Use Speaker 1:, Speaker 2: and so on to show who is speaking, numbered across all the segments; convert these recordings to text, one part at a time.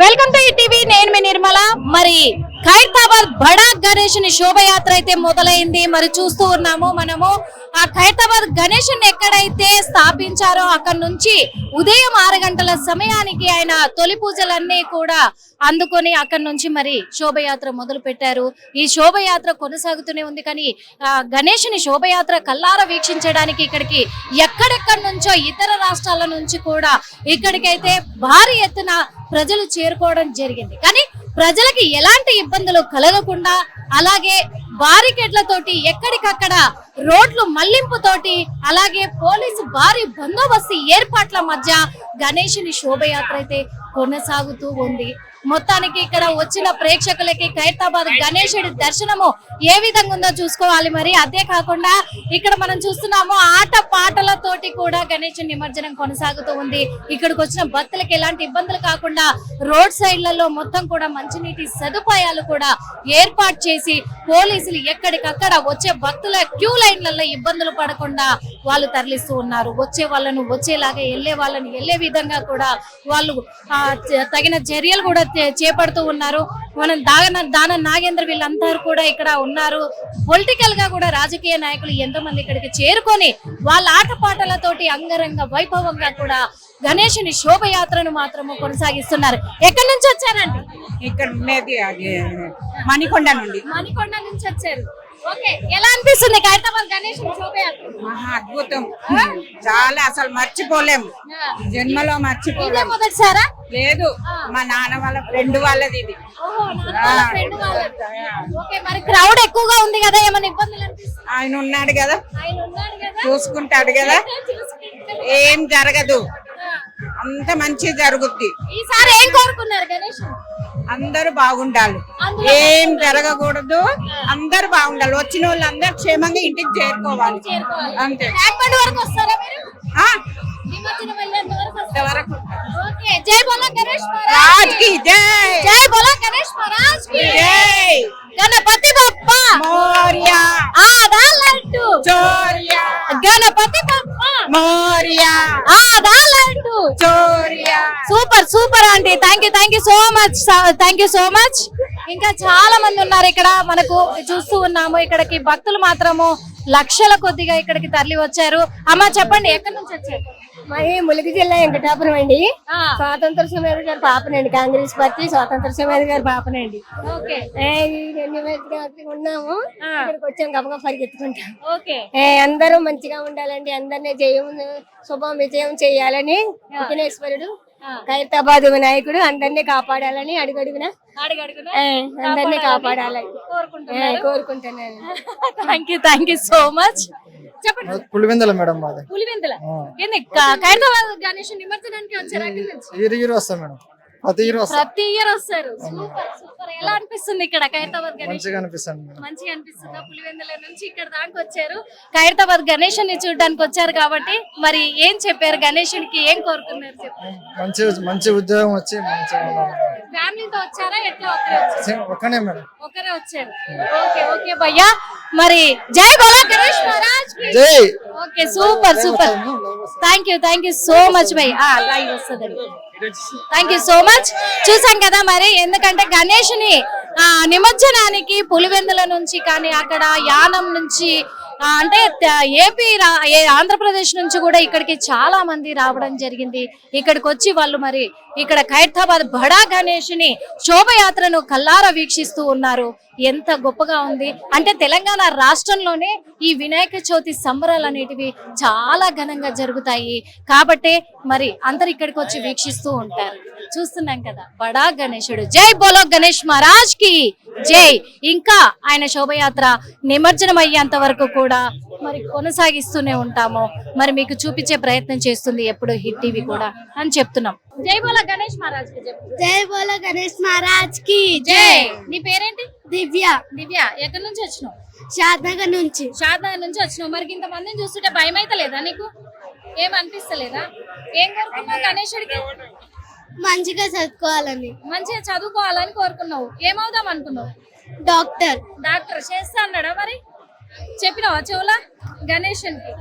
Speaker 1: Welcome to TV నేను మీ నిర్మల. మరి ఖైరతాబాద్ బడా గణేషుని శోభయాత్ర అయితే మొదలైంది. మరి చూస్తూ ఉన్నాము మనము. ఆ ఖైరతాబాద్ గణేషుని ఎక్కడైతే స్థాపించారో అక్కడ నుంచి ఉదయం ఆరు గంటల సమయానికి ఆయన తొలి పూజలన్నీ కూడా అందుకొని అక్కడ నుంచి మరి శోభయాత్ర మొదలు పెట్టారు. ఈ శోభయాత్ర కొనసాగుతూనే ఉంది కానీ ఆ శోభయాత్ర కల్లార వీక్షించడానికి ఇక్కడికి ఎక్కడెక్కడి నుంచో ఇతర రాష్ట్రాల నుంచి కూడా ఇక్కడికైతే భారీ ఎత్తున ప్రజలు చేరుకోవడం జరిగింది. కానీ ప్రజలకి ఎలాంటి ఇబ్బందులు కలగకుండా అలాగే బారికెడ్లతోటి ఎక్కడికక్కడ రోడ్లు మళ్ళింపుతోటి అలాగే పోలీసు భారీ బందోబస్తు ఏర్పాట్ల మధ్య గణేషుని శోభయాత్ర అయితే కొనసాగుతూ ఉంది. మొత్తానికి ఇక్కడ వచ్చిన ప్రేక్షకులకి ఖైరతాబాద్ గణేశుడి దర్శనము ఏ విధంగా ఉందో చూసుకోవాలి మరి. అదే కాకుండా ఇక్కడ మనం చూస్తున్నాము ఆట పాటలతోటి కూడా గణేష్ నిమజ్జనం కొనసాగుతూ ఉంది. ఇక్కడికి వచ్చిన భక్తులకు ఎలాంటి ఇబ్బందులు కాకుండా రోడ్ సైడ్లలో మొత్తం కూడా మంచినీటి సదుపాయాలు కూడా ఏర్పాటు చేసి పోలీసులు ఎక్కడికక్కడ వచ్చే భక్తుల క్యూ లైన్లలో ఇబ్బందులు పడకుండా వాళ్ళు తరలిస్తూ ఉన్నారు. వచ్చే వాళ్ళను వచ్చేలాగా వెళ్ళే వాళ్ళని వెళ్ళే విధంగా కూడా వాళ్ళు తగిన చర్యలు కూడా చేపడుతూ ఉన్నారు. మనం దాన దాన నాగేంద్ర వీళ్ళందరూ కూడా ఇక్కడ ఉన్నారు. పొలిటికల్గా కూడా రాజకీయ నాయకులు ఎంతో మంది ఇక్కడికి చేరుకొని వాళ్ళ ఆటపాటలతోటి అంగరంగ వైభవంగా కూడా గణేషుని శోభయాత్రను మాత్రము కొనసాగిస్తున్నారు. ఎక్కడి నుంచి వచ్చారండి?
Speaker 2: ఇక్కడ ఉండేది అది మణికొండ నుండి.
Speaker 1: మణికొండ నుంచి వచ్చారు. ఓకే ఎలా అనిపిస్తుంది ఖైరతాబాద్ శోభయాత్ర
Speaker 2: మహా అద్భుతం. చాలా అసలు మర్చిపోలేం. జన్మలో
Speaker 1: ఇదే
Speaker 2: మర్చిపోలేం
Speaker 1: మొదటిసారా?
Speaker 2: లేదు మా నాన్న వాళ్ళ ఫ్రెండ్ వాళ్ళది ఇది.
Speaker 1: ఓకే మరి క్రౌడ్ ఎక్కువగా ఉంది కదా ఏమైనా ఇబ్బందులు
Speaker 2: ఆయన ఉన్నాడు కదా. చూసుకుంటాడు కదా. ఏం జరగదు. అంత మంచి జరుగుద్ది.
Speaker 1: ఈసారి ఏం కోరుకున్నారు గణేష్?
Speaker 2: అందరూ బాగుండాలి. ఏం జరగకూడదు. అందరు బాగుండాలి. వచ్చిన వాళ్ళు అందరు క్షేమంగా ఇంటికి చేరుకోవాలి. అంతే.
Speaker 1: వరకు వస్తారా మీరు? వరకు జై బోలా గణేష్ మహారాజ్
Speaker 2: జై.
Speaker 1: జై బోలా గణేష్ మహారాజ్
Speaker 2: జై.
Speaker 1: గణపతి బప్ప
Speaker 2: మోరియా.
Speaker 1: ఆదా లడ్డు
Speaker 2: చోరియా.
Speaker 1: గణపతి బప్ప
Speaker 2: మోరియా.
Speaker 1: ఆదా laddu
Speaker 2: Choriya.
Speaker 1: Super super aunty. Thank you thank you so much thank you so much ఇంకా చాలా మంది ఉన్నారు ఇక్కడ. మనకు చూస్తూ ఉన్నాము. ఇక్కడికి భక్తులు మాత్రము లక్షల కొద్దిగా ఇక్కడికి తరలి వచ్చారు. అమ్మ చెప్పండి ఎక్కడి నుంచి వచ్చారు?
Speaker 3: మరి ములుగు జిల్లా వెంకటాపురం అండి. స్వాతంత్ర సమర గారి పాపనండి. కాంగ్రెస్ పార్టీ స్వాతంత్ర సమర గారి పాపనండి. ఉన్నాము. ఇక్కడికి వచ్చాం గబగబా పరిగెత్తుకుంటాం. అందరూ మంచిగా ఉండాలండి. అందరినీ జయం శుభం విజయం చేయాలని విఘ్నేశ్వరుడు ఖైరతాబాద్ వినాయకుడు అందరినీ కాపాడాలని అడుగడుగున అందరినీ కాపాడాలని కోరుకుంటున్నాను.
Speaker 1: Thank you thank you so much చెప్పండి.
Speaker 4: పులివెందల మేడం మాది.
Speaker 1: పులివెందుల? ఖైరతాబాద్ గణేష్ నిమజ్జనానికి వచ్చారు?
Speaker 4: ఇయర్ వస్తాం మేడం. ప్రతి ఇయర్ వస్తాం.
Speaker 1: ప్రతి ఇయర్ వస్తారు. సూపర్ సూపర్ ఎలా అనిపిస్తుంది ఇక్కడ ఖైరతాబాద్ గణేష్?
Speaker 4: మంచిగా అనిపిస్తుంది
Speaker 1: మంచిగా అనిపిస్తుందా? పులివెందుల నుంచి ఇక్కడ దాకా వచ్చారు. ఖైరతాబాద్ గణేష్ని చూడడానికి వచ్చారు కాబట్టి మరి ఏం చెప్పారు గణేషునికి? ఏం కోరుకున్నారు చెప్పు?
Speaker 4: మంచి మంచి ఉద్యోగం వచ్చి మంచిగా ఉండాలి.
Speaker 1: ఫ్యామిలీతో వచ్చారా? ఎట్లా ఒకరే వచ్చారు?
Speaker 4: సేమ్ ఒక్కనే మేడం.
Speaker 1: ఒకరే వచ్చారు. ఓకే ఓకే భయ్యా. మరి జై బోలా గణేష్ మహారాజ్.
Speaker 4: జై.
Speaker 1: Okay super super. Thank you thank you so much bye live వస్తుందండి థ్యాంక్ యూ సో మచ్ చూసాం కదా మరి ఎందుకంటే గణేష్ని ఆ, నిమజ్జనానికి పులివెందుల నుంచి కానీ అక్కడ యానం నుంచి అంటే ఏపీ రా- ఆంధ్రప్రదేశ్ నుంచి కూడా ఇక్కడికి చాలా మంది రావడం జరిగింది. ఇక్కడికి వచ్చి వాళ్ళు మరి ఇక్కడ ఖైరతాబాద్ బడా గణేష్ని శోభయాత్రను కల్లారా వీక్షిస్తూ ఉన్నారు. ఎంత గొప్పగా ఉంది. అంటే తెలంగాణ రాష్ట్రంలోనే ఈ వినాయక చవితి సంబరాలు అనేటివి చాలా ఘనంగా జరుగుతాయి. కాబట్టే మరి అందరు ఇక్కడికి వచ్చి వీక్షిస్తూ ఉంటారు. చూస్తున్నాం కదా బడా గణేశుడు. జై బోలో గణేష్ మహారాజ్కి జై. ఇంకా ఆయన శోభయాత్ర నిమజ్జనం అయ్యేంత వరకు కూడా మరి కొనసాగిస్తూనే ఉంటాము. మరి మీకు చూపించే ప్రయత్నం చేస్తుంది ఎప్పుడు హిట్ టీవీ కూడా అని చెప్తున్నాం. జై బోలో గణేష్ మహారాజ్కి
Speaker 3: జై. బోలో గణేష్ మహారాజ్కి
Speaker 1: జై. నీ పేరేంటి?
Speaker 3: దివ్య.
Speaker 1: దివ్య ఎక్కడి నుంచి వచ్చినావు?
Speaker 3: షాద్నగర్ నుంచి.
Speaker 1: షాద్నగర్ నుంచి వచ్చినావు. మరి ఇంత మందిని చూస్తుంటే భయం అయితే లేదా నీకు? ఏం అనిపిస్తలేదా? ఏం కోరుకున్నావు గణేశుడికి
Speaker 3: మంచిగా చదువుకోవాలని.
Speaker 1: మంచిగా చదువుకోవాలని కోరుకున్నావు. ఏమవుదాం అనుకున్నావు?
Speaker 3: డాక్టర్.
Speaker 1: డాక్టర్ చేస్తా అన్నాడా మరి? చెప్పినావా చెవులా? గణేశునికి?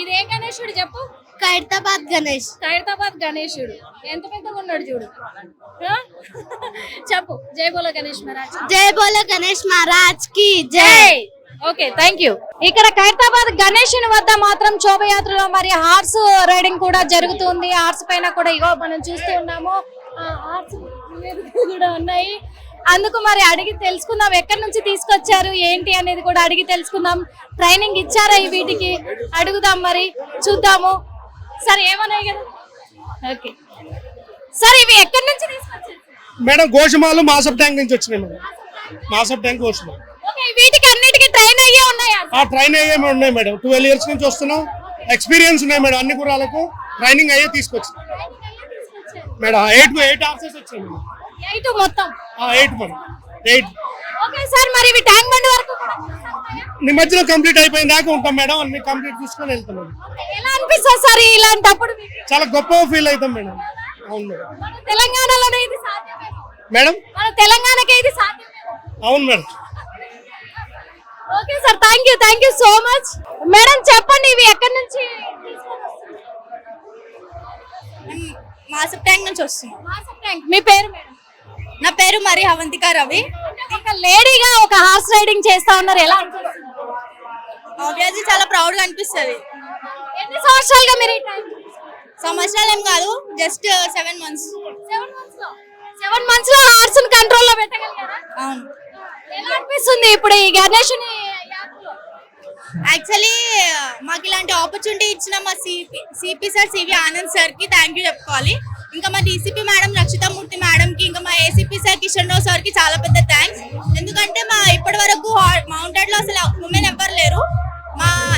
Speaker 1: ఇది ఏ గణేశుడు చెప్పు.
Speaker 5: ఖైరతాబాద్ గణేష్.
Speaker 1: ఖైరతాబాద్ గణేశుడు ఎంత పెద్దగా ఉన్నాడు చూడు. ఆ? చెప్పు. జై బోలో గణేష్ మహారాజ్.
Speaker 5: జై బోలో గణేష్ మహారాజ్కి జై.
Speaker 1: Okay thank you. ఇక్కడ ఖైరతాబాద్ గణేషుని వద్ద మాత్రం శోభయాత్రలో మరి హార్స్ రైడింగ్ కూడా జరుగుతుంది. హార్స్ పైన కూడా ఇగో మనం చూస్తూ ఉన్నాము. హార్స్ కూడా ఉన్నాయి. అందుకు మరి అడిగి తెలుసుకుందాం. ఎక్కడి నుంచి తీసుకొచ్చారు? ఏంటి అనేది కూడా అడిగి తెలుసుకుందాం. ట్రైనింగ్ ఇచ్చారా ఈ వీటికి? అడుగుదాం మరి. చూద్దాము. సరే ఏమన్నాయి కదా? ఓకే. సార్ ఇవి ఎక్కడి నుంచి తీసుకొచ్చారు?
Speaker 6: మేడం గోషమాలు మాసప్ ట్యాంక్ నుంచి వచ్చినాయి మేడం. మాసప్ ట్యాంక్ గోషమాలు.
Speaker 1: ఓకే వీటికి అన్నిటికీ ట్రైన్ అయ్యే ఉన్నాయా?
Speaker 6: ఆ ట్రైన్ అయ్యే ఉన్నాయి మేడం. ట్వెల్వ్ ఇయర్స్ నుంచి వస్తున్నాం. ఎక్స్పీరియన్స్ ఉన్నాయి మేడం అన్ని గురాలకు ట్రైనింగ్ అయ్యే తీసుకొచ్చి. మేడం ఎయిట్ ఎయిట్ ఆఫీసర్స్ వచ్చాయి మేడం.
Speaker 1: ఎయిట్ మొత్తం?
Speaker 6: Eight madam. Eight.
Speaker 1: Okay sir మరి ఇవి ట్యాంక్ బండ్ వరకు?
Speaker 6: నిమజ్జనం కంప్లీట్ అయిపోయిన దాకా ఉంటాం మేడం అన్ని కంప్లీట్ తీసుకొని వెళ్తాం మేడం
Speaker 1: ఎలా అనిపిస్తుంది సార్ ఇలాంటప్పుడు? మీకు?
Speaker 6: చాలా గొప్ప ఫీల్ అవుతాం మేడం. అవును మేడం.
Speaker 1: మన తెలంగాణలోనే ఇది సాధ్యమే
Speaker 6: మేడం.
Speaker 1: మన తెలంగాణకే ఇది సాధ్యమే
Speaker 6: అవును madam.
Speaker 1: Okay sir thank you thank you so much madam చెప్పండి ఇవి ఎక్కడి నుంచి తీసుకొని వస్తున్నారు?
Speaker 5: మాసప్ ట్యాంక్ నుంచి వస్తున్నాం.
Speaker 1: ట్యాంక్. మీ పేరు మేడం?
Speaker 5: నా పేరు మరి అవంతిక రవి.
Speaker 1: ఒక లేడీగా ఒక హార్స్ రైడింగ్ చేస్తా ఉన్నారు. ఎలా అనిపిస్తుంది?
Speaker 5: ఆబ్వియస్లీ చాలా ప్రౌడ్గా అనిపిస్తుంది.
Speaker 1: ఎన్ని సంవత్సరాలుగా మీరు
Speaker 5: సంవత్సరాలు ఏం కాదు జస్ట్ సెవెన్ మంత్స్.
Speaker 1: సెవెన్ మంత్స్లో సెవెన్ మంత్స్లో హార్స్ కంట్రోల్లో పెట్టగలిగారా?
Speaker 5: అవును.
Speaker 1: ఎలా అనిపిస్తుంది ఇప్పుడు ఈ యాత్రలో
Speaker 5: యాక్చువల్లీ మాకు ఇలాంటి ఆపర్చునిటీ ఇచ్చిన మా CP CP sir CV Anand సార్కి థ్యాంక్ యూ చెప్పుకోవాలి. ఇంకా మా డీసీపీ మేడం రక్షితమూర్తి మేడం కి ఇంకా మా ఏసీపీ సార్ కిషన్ రావు సార్కి చాలా పెద్ద థ్యాంక్స్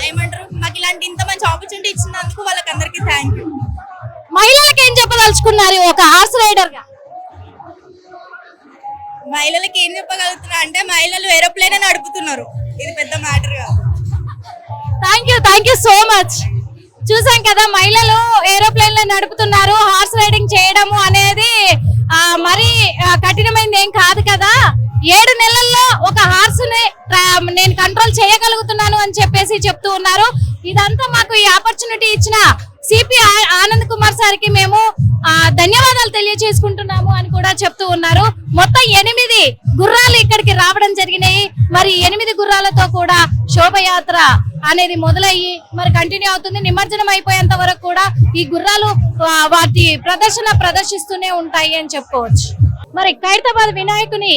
Speaker 5: ఏమంటారు? మాకు ఇలాంటి ఇంత మంచి ఆపర్చునిటీ ఇచ్చినందుకు వాళ్ళకి అందరికీ థ్యాంక్ యూ
Speaker 1: మహిళలకు ఏం చెప్పదలుచుకున్నారు ఒక హార్స్ రైడర్గా?
Speaker 5: మహిళలకి ఏం చెప్పగలుగుతున్నా అంటే మహిళలు ఏరోప్లేన్ నడుపుతున్నారు ఇది పెద్ద మ్యాటర్ కాదు.
Speaker 1: Thank you thank you so much చూసాం కదా మహిళలు ఏరోప్లేన్లో నడుపుతున్నారు హార్స్ రైడింగ్ చేయడము అనేది మరీ ఆ, కఠినమైనది ఏం కాదు కదా. ఏడు నెలల్లో ఒక హార్స్ నేను కంట్రోల్ చేయగలుగుతున్నాను అని చెప్పేసి చెప్తూ ఉన్నారు. ఇదంతా మాకు ఈ ఆపర్చునిటీ ఇచ్చిన సిపి ఆనంద్ కుమార్ సార్కి మేము ఆ, ధన్యవాదాలు తెలియజేసుకుంటున్నాము అని కూడా చెప్తూ ఉన్నారు. మొత్తం ఎనిమిది గుర్రాలు ఇక్కడికి రావడం జరిగినాయి. మరి ఎనిమిది గుర్రాలతో కూడా శోభయాత్ర అనేది మొదలయ్యి మరి కంటిన్యూ అవుతుంది. నిమజ్జనం అయిపోయేంత వరకు కూడా ఈ గుర్రాలు వాటి ప్రదర్శన ప్రదర్శిస్తూనే ఉంటాయి అని చెప్పుకోవచ్చు. మరి ఖైరతాబాద్ వినాయకుని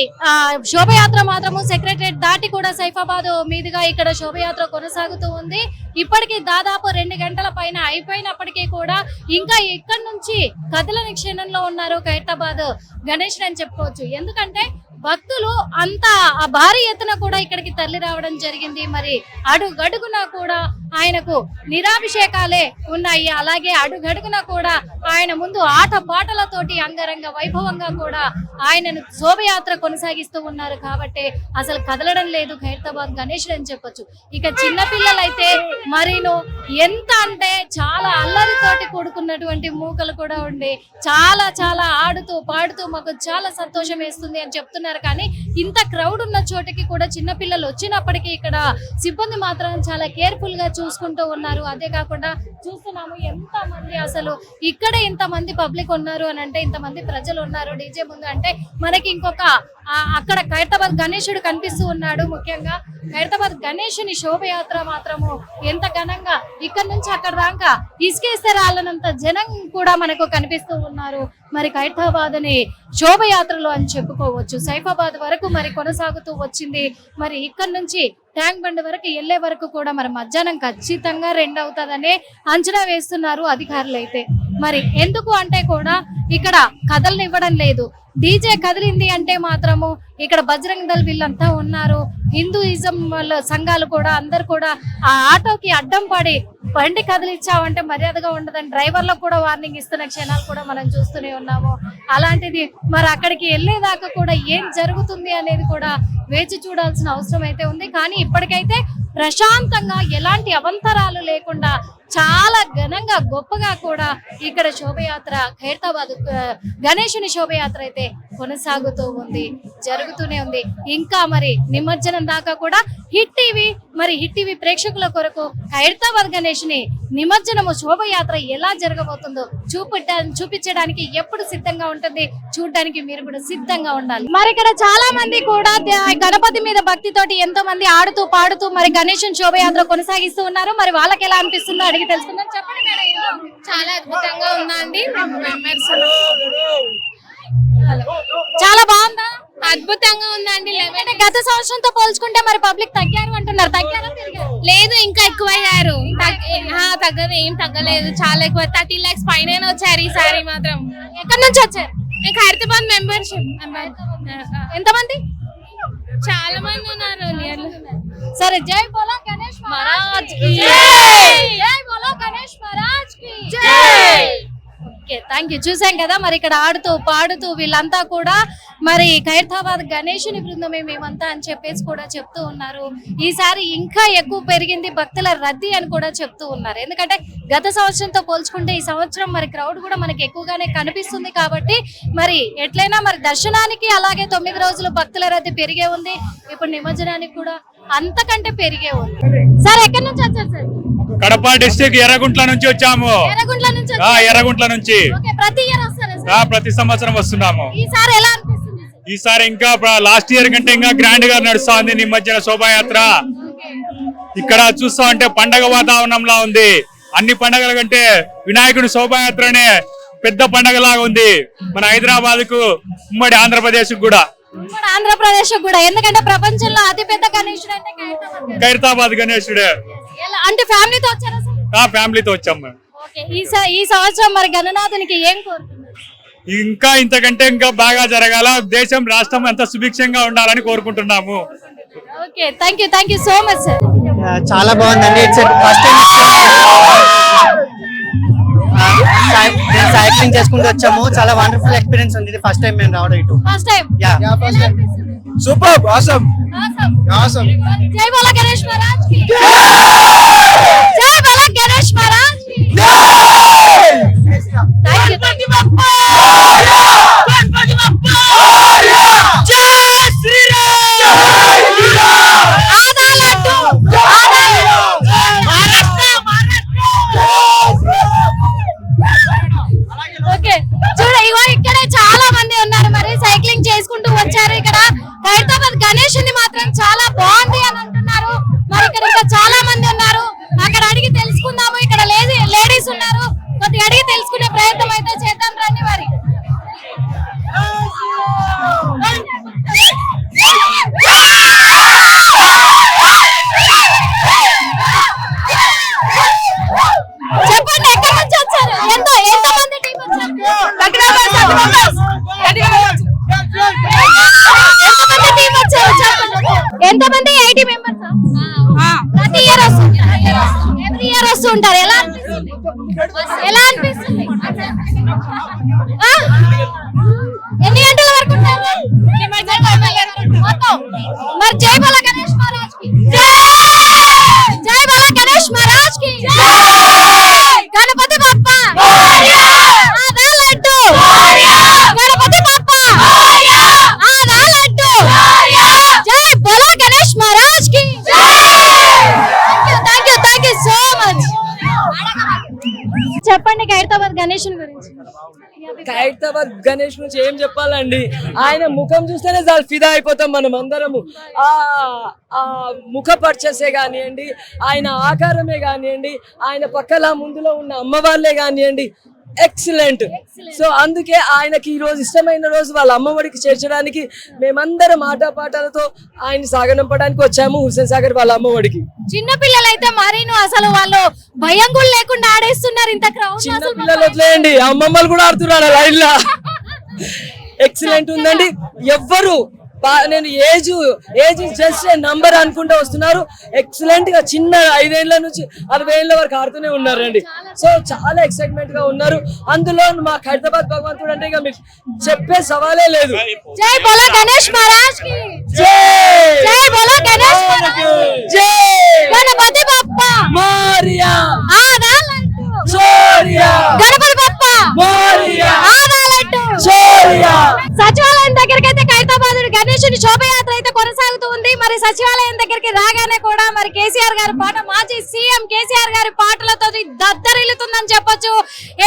Speaker 1: శోభయాత్ర మాత్రము సెక్రటరేట్ దాటి కూడా సైఫాబాద్ మీదుగా ఇక్కడ శోభయాత్ర కొనసాగుతూ ఉంది. ఇప్పటికి దాదాపు రెండు గంటల పైన అయిపోయినప్పటికీ కూడా ఇంకా ఇక్కడి నుంచి కథలని క్షణంలో ఉన్నారు ఖైరతాబాద్ గణేష్ అని చెప్పుకోవచ్చు. ఎందుకంటే భక్తులు అంత ఆ భారీ ఎత్తున కూడా ఇక్కడికి తరలి రావడం జరిగింది. మరి అడుగడుగున కూడా ఆయనకు నిరాభిషేకాలే ఉన్నాయి. అలాగే అడుగడుగున కూడా ఆయన ముందు ఆట పాటలతోటి అంగరంగ వైభవంగా కూడా ఆయనను శోభయాత్ర కొనసాగిస్తూ ఉన్నారు కాబట్టి అసలు కదలడం లేదు ఖైరతాబాద్ గణేష్ అని చెప్పొచ్చు. ఇక చిన్నపిల్లలైతే మరీను ఎంత అంటే చాలా అల్లరితోటి కూడుకున్నటువంటి మూకలు కూడా ఉండి చాలా చాలా ఆడుతూ పాడుతూ మాకు చాలా సంతోషం వేస్తుంది అని చెప్తున్నారు. కానీ ఇంత క్రౌడ్ ఉన్న చోటకి కూడా చిన్న పిల్లలు వచ్చినప్పటికీ ఇక్కడ సిబ్బంది మాత్రం చాలా కేర్ఫుల్గా చూసుకుంటూ ఉన్నారు. అదే కాకుండా చూస్తున్నాము ఎంత మంది అసలు ఇక్కడ ఇంత మంది పబ్లిక్ ఉన్నారు అని అంటే ఇంత మంది ప్రజలు ఉన్నారు. డీజే ముందు అంటే మనకి ఇంకొక అక్కడ ఖైరతాబాద్ గణేశుడు కనిపిస్తూ ఉన్నాడు ముఖ్యంగా. ఖైరతాబాద్ గణేశుని శోభయాత్ర మాత్రము ఎంత ఘనంగా ఇక్కడ నుంచి అక్కడ దాకా ఇసుకేస్తే రాళ్ళనంత జనం కూడా మనకు కనిపిస్తూ ఉన్నారు. మరి ఖైరతాబాద్ అని శోభయాత్రలో అని చెప్పుకోవచ్చు. సైఫాబాద్ వరకు మరి కొనసాగుతూ వచ్చింది. మరి ఇక్కడ నుంచి ట్యాంక్ బండ్ వరకు వెళ్ళే వరకు కూడా మరి మధ్యాహ్నం ఖచ్చితంగా రెండు అవుతుందనే అంచనా వేస్తున్నారు అధికారులు అయితే. మరి ఎందుకు అంటే కూడా ఇక్కడ కథలనివ్వడం లేదు. డీజే కదిలింది అంటే మాత్రము ఇక్కడ బజరంగ్ దళ్ వీళ్ళంతా ఉన్నారు. హిందూయిజం వాళ్ళ సంఘాలు కూడా అందరు కూడా ఆ ఆటోకి అడ్డం పడి బండి కదిలిచ్చావంటే మర్యాదగా ఉండదని డ్రైవర్లకు కూడా వార్నింగ్ ఇస్తున్న క్షణాలు కూడా మనం చూస్తూనే ఉన్నాము. అలాంటిది మరి అక్కడికి వెళ్ళేదాకా కూడా ఏం జరుగుతుంది అనేది కూడా వేచి చూడాల్సిన అవసరం అయితే ఉంది. కానీ ఇప్పటికైతే ప్రశాంతంగా ఎలాంటి అవంతరాలు లేకుండా చాలా ఘనంగా గొప్పగా కూడా ఇక్కడ శోభయాత్ర ఖైరతాబాద్ గణేషుని గణేశుని శోభయాత్ర అయితే కొనసాగుతూ ఉంది జరుగుతూనే ఉంది. ఇంకా మరి నిమజ్జనం దాకా కూడా హిట్ టీవీ మరి హిట్ టీవీ ప్రేక్షకుల కొరకు ఖైరతాబాద్ గణేష్ని నిమజ్జనము శోభయాత్ర ఎలా జరగబోతుందో చూపెట్ట చూపించడానికి ఎప్పుడు సిద్ధంగా ఉంటుంది చూడడానికి మీరు కూడా సిద్ధంగా ఉండాలి. మరి ఇక్కడ చాలా మంది కూడా గణపతి మీద భక్తితోటి ఎంతో మంది ఆడుతూ పాడుతూ మరి గణేష్ శోభయాత్ర కొనసాగిస్తూ ఉన్నారు. మరి వాళ్ళకి ఎలా అనిపిస్తుందో అడిగి తెలుసుకుందాం చెప్పండి మేడం ఉంది?
Speaker 5: చాలా అద్భుతంగా ఉందండి. మెంబర్స్
Speaker 1: చాలా బాగుందా?
Speaker 5: అద్భుతంగా ఉందండి
Speaker 1: అంటే గత సంవత్సరంతో పోల్చుకుంటే మరి పబ్లిక్ తగ్గారు అంటున్నారు. తగ్గారా?
Speaker 5: లేదు ఇంకా ఎక్కువయ్యారు. తగ్గదు ఏం తగ్గలేదు. చాలా ఎక్కువ థర్టీ లాక్స్ పైన వచ్చారు ఈసారి మాత్రం.
Speaker 1: ఎక్కడి నుంచి వచ్చారు?
Speaker 5: నేను ఖైరతాబాద్ మెంబర్షిప్.
Speaker 1: ఎంతమంది?
Speaker 5: చాలా మంది ఉన్నారు. నియర్లీ
Speaker 1: సరే జై బోలో గణేష్ మహారాజ్కి
Speaker 5: జై!
Speaker 1: జై బోలో గణేష్ మహారాజ్కి
Speaker 5: జై!
Speaker 1: ఓకే థ్యాంక్ యూ చూసాం కదా మరి ఇక్కడ ఆడుతూ పాడుతూ వీళ్ళంతా కూడా మరి ఖైరతాబాద్ గణేషుని బృందమే మేమంతా అని చెప్పేసి కూడా చెప్తూ ఉన్నారు. ఈసారి ఇంకా ఎక్కువ పెరిగింది భక్తుల రద్దీ అని కూడా చెప్తూ ఉన్నారు. ఎందుకంటే గత సంవత్సరంతో పోల్చుకుంటే ఈ సంవత్సరం మరి క్రౌడ్ కూడా మనకి ఎక్కువగానే కనిపిస్తుంది కాబట్టి మరి ఎట్లయినా మరి దర్శనానికి అలాగే తొమ్మిది రోజులు భక్తుల రద్దీ పెరిగే ఉంది. ఇప్పుడు నిమజ్జనానికి కూడా అంతకంటే పెరిగే ఉంది. సార్ ఎక్కడి నుంచి వచ్చారు సార్?
Speaker 7: కడప డిస్టిక్ ఎర్రగుంట్ల నుంచి వచ్చాము.
Speaker 1: ఎర్రగుంట్ల నుంచి ప్రతి ఇయర్ వస్తారా
Speaker 7: ఆ
Speaker 1: సార్
Speaker 7: ప్రతి సంవత్సరం వస్తున్నాము.
Speaker 1: ఈసారి ఎలా?
Speaker 7: ఈసారి ఇంకా లాస్ట్ ఇయర్ కంటే ఇంకా గ్రాండ్గా నడుస్తా ఉంది నిమజ్జన శోభాయాత్ర. ఇక్కడ చూస్తా ఉంటే పండగ వాతావరణంలా ఉంది. అన్ని పండగల కంటే వినాయకుడి శోభాయాత్రనే పెద్ద పండగలాగా ఉంది. మన హైదరాబాద్కు ఉమ్మడి ఆంధ్రప్రదేశ్ కూడా.
Speaker 1: ఆంధ్రప్రదేశ్ కూడా. ఎందుకంటే ప్రపంచంలో అతి పెద్ద గణేశుడు అంటే ఖైరతాబాద్ గణేశుడు. అంటే ఫ్యామిలీతో వచ్చారా
Speaker 7: ఫ్యామిలీతో మేము.
Speaker 1: ఓకే. ఈ సంవత్సరం మరి గణనాథునికి ఏం కోరుతున్నారు
Speaker 7: ఇంకా ఇంతకంటే ఇంకా బాగా జరగాల. దేశం రాష్ట్రం అంతా సుభిక్షంగా ఉండాలని కోరుకుంటున్నాము.
Speaker 1: Okay thank you thank you so much sir
Speaker 8: చాలా బాగుందండి. ఇట్స్ ఫస్ట్ టైం మేము సైక్లింగ్ చేసుకుంటూ వచ్చాము. చాలా వండర్ఫుల్ ఎక్స్పీరియన్స్ ఉంది. ఇది ఫస్ట్ టైం మేము రావడం ఇటు.
Speaker 1: First time
Speaker 8: yeah.
Speaker 4: Super awesome awesome
Speaker 1: జై బోలా గణేష్ మహారాజ్ ఉన్నారు కొద్దిగా అడిగి తెలుసు. ఉంటారు. ఎలా ఎలా అనిపిస్తుంది? ఎన్ని గంటల వరకు ఉంటారు. మరి జై బల గణేష్ మహారాజ్కి జై బల గణేష్ మహారాజ్కి గణపతి బప్ప ఆదా లడ్డు గణపతి బప్ప ఆదా లడ్డు జై బల గణేష్ మహారాజ్కి thank you thank you so much చెప్పండి ఖైరతాబాద్ గణేష్ గురించి.
Speaker 9: ఖైరతాబాద్ గణేష్ నుంచి ఏం చెప్పాలండి? ఆయన ముఖం చూస్తేనే చాలా ఫిదా అయిపోతాం మనం అందరము. ఆ ఆ ముఖ పర్చసే కానివ్వండి ఆయన ఆకారమే కానివ్వండి ఆయన పక్కల ముందులో ఉన్న అమ్మవార్లే కానివ్వండి ఎక్సలెంట్ సో అందుకే ఆయనకి ఈ రోజు ఇష్టమైన రోజు వాళ్ళ అమ్మఒడికి చేర్చడానికి మేమందరం ఆటపాటలతో ఆయన సాగనంపడానికి వచ్చాము హుస్సేన్ సాగర్ వాళ్ళ అమ్మఒడికి
Speaker 1: చిన్న పిల్లలైతే మరీను అసలు వాళ్ళు భయం కూడా లేకుండా ఆడేస్తున్నారు ఇంత
Speaker 9: చిన్న పిల్లలు వదిలేయండి అమ్మమ్మలు కూడా ఆడుతున్నారు లైన్ లా. ఎక్సలెంట్ ఉందండి. ఎవ్వరు నేను ఏజ్ ఏజ్ జస్ట్ నంబర్ అనుకుంటూ వస్తున్నారు. ఎక్సలెంట్గా చిన్న ఐదేళ్ళ నుంచి అరవై ఏళ్ళ వరకు ఆడుతూనే ఉన్నారండి. సో చాలా ఎక్సైట్మెంట్గా ఉన్నారు. అందులో మా హైదరాబాద్ భగవంతుడు అంటే ఇక మీరు చెప్పే సవాలే లేదు.
Speaker 1: జై బోలా గణేష్ మహారాజ్కి
Speaker 9: జై!
Speaker 1: జై బోలా గణేష్ మహారాజ్. కి.
Speaker 9: జై!
Speaker 1: గణపతి బప్ప.
Speaker 9: మారియా!
Speaker 1: ఆదా లడ్డు
Speaker 9: చోరియా
Speaker 1: గణపతి బప్ప.
Speaker 9: మారియా!
Speaker 1: ఆదా లడ్డు
Speaker 9: చోరియా
Speaker 1: సచివాలయం దగ్గరికి రాగానే కూడా మరి కేసీఆర్ గారి పాట మాజీ సీఎం కేసీఆర్ గారి పాటలతో దద్దరిల్లుతుందని చెప్పొచ్చు.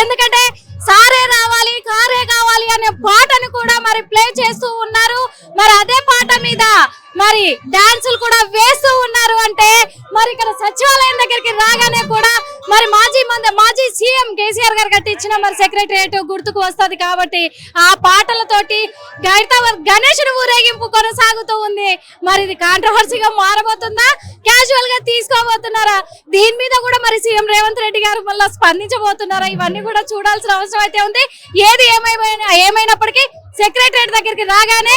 Speaker 1: ఎందుకంటే సారే రావాలి కారే కావాలి అనే పాటను కూడా మరి ప్లే చేస్తూ ఉన్నారు. మరి అదే పాట మీద మరి డాన్సులు కూడా వేస్తూ ఉన్నారు అంటే మరి ఇక్కడ సచివాలయం దగ్గరికి రాగానే కూడా మరి మాజీ మంది మాజీ సీఎం కేసీఆర్ గారు కట్టించిన మరి సెక్రటరియట్ గుర్తుకు వస్తుంది కాబట్టి ఆ పాటలతోటి గైతావర్ గణేశుని ఊరేగింపు కొనసాగుతూ ఉంది. మరి ఇది కాంట్రవర్సీగా మారబోతుందా? క్యాజువల్గా తీసుకోబోతున్నారా? దీని మీద కూడా మరి సీఎం రేవంత్ రెడ్డి గారు మళ్ళీ స్పందించబోతున్నారా? ఇవన్నీ కూడా చూడాల్సిన అవసరం అయితే ఉంది. ఏది ఏమైనా ఏమైనప్పటికీ సెక్రటరియట్ దగ్గరికి రాగానే